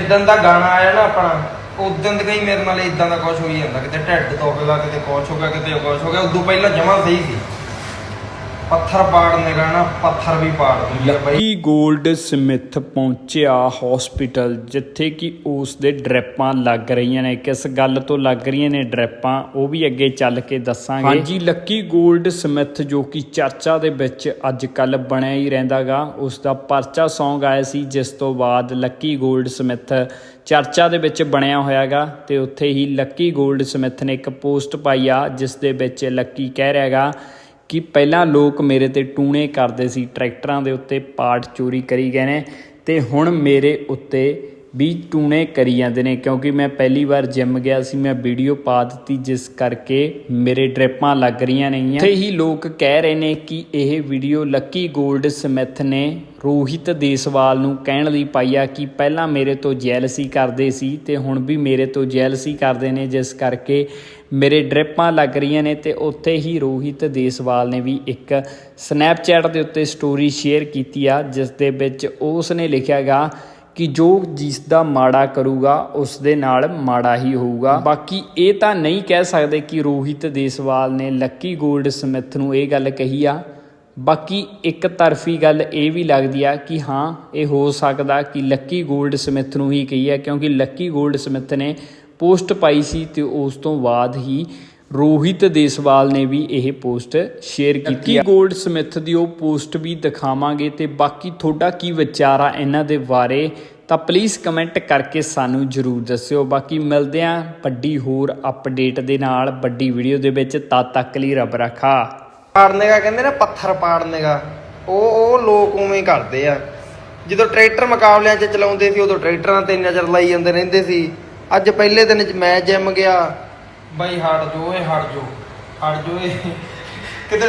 ਇਦਾਂ ਦਾ ਗਾਣਾ ਆਇਆ ਨਾ ਆਪਣਾ ਉਦੋਂ ਦੇ ਕਈ ਮੇਰੇ ਨਾਲ ਇਦਾਂ ਦਾ ਕੁਝ ਹੋਈ ਜਾਂਦਾ, ਕਿਤੇ ਢਿੱਡ ਤੋਂ ਗਿਆ, ਕਿਤੇ ਕੁਝ ਹੋ ਗਿਆ, ਕਿਤੇ ਕੁਝ ਹੋ ਗਿਆ, ਉਦੋਂ ਪਹਿਲਾਂ ਜਮਾ ਸਹੀ ਸੀ। ਪੱਥਰ ਪਾੜ ਨਿਗਾਣਾ ਪੱਥਰ ਵੀ ਪਾੜ ਦੂਗੀ ਬਾਈ। ਕੀ 골ਡ ਸਮਿਥ ਪਹੁੰਚਿਆ ਹਸਪੀਟਲ ਜਿੱਥੇ ਕਿ ਉਸ ਦੇ ਡ੍ਰਿਪਾਂ ਲੱਗ ਰਹੀਆਂ ਨੇ। ਕਿਸ ਗੱਲ ਤੋਂ ਲੱਗ ਰਹੀਆਂ ਨੇ ਡ੍ਰਿਪਾਂ ਉਹ ਵੀ ਅੱਗੇ ਚੱਲ ਕੇ ਦੱਸਾਂਗੇ। ਹਾਂਜੀ। ਲੱਕੀ 골ਡ ਸਮਿਥ ਜੋ ਕਿ ਚਰਚਾ ਦੇ ਵਿੱਚ ਅੱਜ ਕੱਲ ਬਣਿਆ ਹੀ ਰਹਿੰਦਾਗਾ ਉਸ ਦਾ ਪਰਚਾ Song ਆਇਆ ਸੀ ਜਿਸ ਤੋਂ ਬਾਅਦ ਲੱਕੀ ਗੋਲਡ ਸਮਿਥ ਚਰਚਾ ਦੇ ਵਿੱਚ ਬਣਿਆ ਹੋਇਆਗਾ ਤੇ ਉੱਥੇ ਹੀ ਲੱਕੀ ਗੋਲਡ ਸਮਿਥ ਨੇ ਇੱਕ ਪੋਸਟ ਪਾਈ ਆ ਜਿਸ ਦੇ ਵਿੱਚ ਲੱਕੀ ਕਹਿ ਰਿਹਾਗਾ ਕਿ ਪਹਿਲਾਂ ਲੋਕ ਮੇਰੇ ਤੇ ਟੂਣੇ ਕਰਦੇ ਸੀ, ਟਰੈਕਟਰਾਂ ਦੇ ਉੱਤੇ ਪਾਰਟ ਚੋਰੀ ਕਰੀ ਗਏ ਨੇ ਤੇ ਹੁਣ ਮੇਰੇ ਉੱਤੇ ਵੀ ਟੂਣੇ ਕਰੀ ਜਾਂਦੇ ਨੇ, ਕਿਉਂਕਿ ਮੈਂ ਪਹਿਲੀ ਵਾਰ ਜਿਮ ਗਿਆ ਸੀ, ਮੈਂ ਵੀਡੀਓ ਪਾ ਦਿੱਤੀ, ਜਿਸ ਕਰਕੇ ਮੇਰੇ ਡ੍ਰਿਪਾਂ ਲੱਗ ਰਹੀਆਂ ਨੇਗੀਆਂ। ਤੇ ਹੀ ਲੋਕ ਕਹਿ ਰਹੇ ਨੇ ਕਿ ਇਹ ਵੀਡੀਓ ਲੱਕੀ 골ਡ ਸਮਿਥ ਨੇ ਰੋਹਿਤ ਦੇਸਵਾਲ ਨੂੰ ਕਹਿਣ ਲਈ ਪਾਈ ਆ ਕਿ ਪਹਿਲਾਂ ਮੇਰੇ ਤੋਂ ਜੈਲਸੀ ਕਰਦੇ ਸੀ ਤੇ ਹੁਣ ਵੀ ਮੇਰੇ ਤੋਂ ਜੈਲਸੀ ਕਰਦੇ ਨੇ, ਜਿਸ ਕਰਕੇ ਮੇਰੇ ਡ੍ਰਿਪਾਂ ਲੱਗ ਰਹੀਆਂ ਨੇ ਤੇ ਉੱਥੇ ਹੀ ਰੋਹਿਤ ਦੇਸਵਾਲ ਨੇ ਵੀ ਇੱਕ ਸਨੈਪਚੈਟ ਦੇ ਉੱਤੇ ਸਟੋਰੀ ਸ਼ੇਅਰ ਕੀਤੀ ਆ, ਜਿਸ ਦੇ ਵਿੱਚ ਉਸ ਨੇ ਲਿਖਿਆਗਾ ਕਿ ਜੋ ਜਿਸ ਦਾ ਮਾੜਾ ਕਰੂਗਾ, ਉਸ ਦੇ ਨਾਲ ਮਾੜਾ ਹੀ ਹੋਊਗਾ। ਬਾਕੀ ਇਹ ਤਾਂ ਨਹੀਂ ਕਹਿ ਸਕਦੇ ਕਿ ਰੋਹਿਤ ਦੇਸਵਾਲ ਨੇ ਲੱਕੀ ਗੋਲਡ ਸਮਿਥ ਨੂੰ ਇਹ ਗੱਲ ਕਹੀ ਆ। ਬਾਕੀ ਇੱਕ ਤਰਫੀ ਗੱਲ ਇਹ ਵੀ ਲੱਗਦੀ ਆ ਕਿ ਹਾਂ, ਇਹ ਹੋ ਸਕਦਾ ਕਿ ਲੱਕੀ ਗੋਲਡ ਸਮਿਥ ਨੂੰ ਹੀ ਕਹੀ ਆ ਕਿਉਂਕਿ ਲੱਕੀ ਗੋਲਡ ਸਮਿਥ ਨੇ ਪੋਸਟ ਪਾਈ ਸੀ ਤੇ ਉਸ ਤੋਂ ਬਾਅਦ ਹੀ ਰੋਹਿਤ ਦੇਸਵਾਲ ਨੇ ਵੀ ਇਹ ਪੋਸਟ ਸ਼ੇਅਰ ਕੀਤੀ ਹੈ 골ਡ ਸਮਿਥ ਦੀ ਉਹ ਪੋਸਟ ਵੀ ਦਿਖਾਵਾਂਗੇ ਤੇ ਬਾਕੀ ਤੁਹਾਡਾ ਕੀ ਵਿਚਾਰ ਆ ਇਹਨਾਂ ਦੇ ਬਾਰੇ ਤਾਂ ਪਲੀਜ਼ ਕਮੈਂਟ ਕਰਕੇ ਸਾਨੂੰ ਜਰੂਰ ਦੱਸਿਓ। ਬਾਕੀ ਮਿਲਦੇ ਆਂ ਵੱਡੀ ਹੋਰ ਅਪਡੇਟ ਦੇ ਨਾਲ ਵੱਡੀ ਵੀਡੀਓ ਦੇ ਵਿੱਚ ਤਦ ਤੱਕ ਲਈ ਰੱਬ ਰੱਖਾ। ਪਾੜਨੇ ਦਾ ਕਹਿੰਦੇ ਨਾ ਪੱਥਰ ਪਾੜਨੇ ਦਾ ਉਹ ਉਹ ਲੋਕ ਉਵੇਂ ਹੀ ਕਰਦੇ ਆ। ਜਦੋਂ ਟਰੈਕਟਰ ਮੁਕਾਬਲਿਆਂ 'ਚ ਚਲਾਉਂਦੇ ਸੀ ਉਦੋਂ ਟਰੈਕਟਰਾਂ ਤੇ ਨਜ਼ਰ ਲਾਈ ਜਾਂਦੇ ਰਹਿੰਦੇ ਸੀ। ਅੱਜ ਪਹਿਲੇ ਦਿਨ 'ਚ ਮੈਂ ਜਿਮ ਗਿਆ ਬਾਈ ਹਟ ਜੋ ਏ ਹਟ ਜੋ। ਹਟ ਜੋ ਏ।